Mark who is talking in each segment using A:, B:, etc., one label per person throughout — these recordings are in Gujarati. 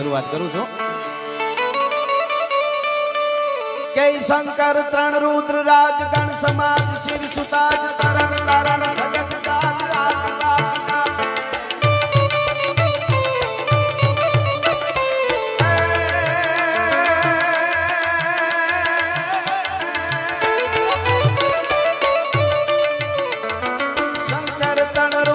A: શરૂઆત કરું છું
B: કે શંકર ત્રણ રુદ્ર રાજ ગણ સમાજ શિર સુતાજ તરણ તારણ. શંકર ત્રણ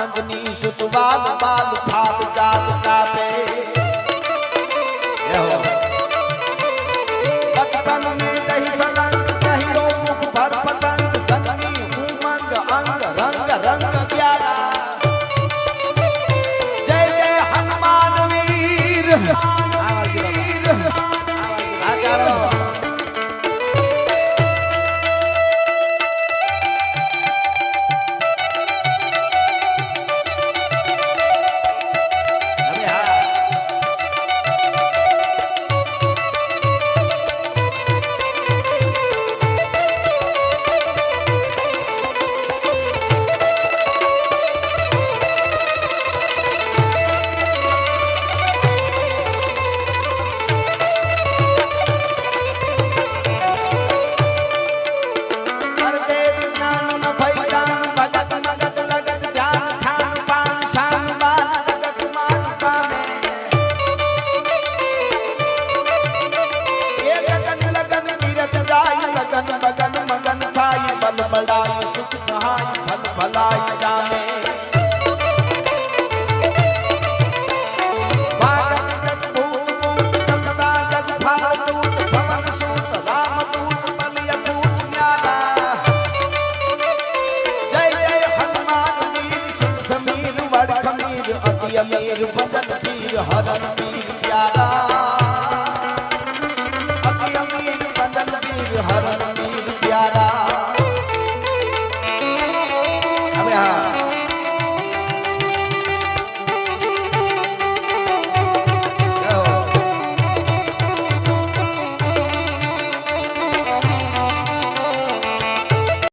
B: પંથની સુતવાલ બાલ થાત જાત કાપે. બચપન મેં કહી સલંગ કહી રો મુખ ભર પતંગ, જન્મી ઉમંગ અંગ, રંગ રંગ પ્યારા. જય જય હનુમાન વીર. ભજન પીર હરણ પીર પ્યારા. અતિ અમીર ભજન પીર હરણ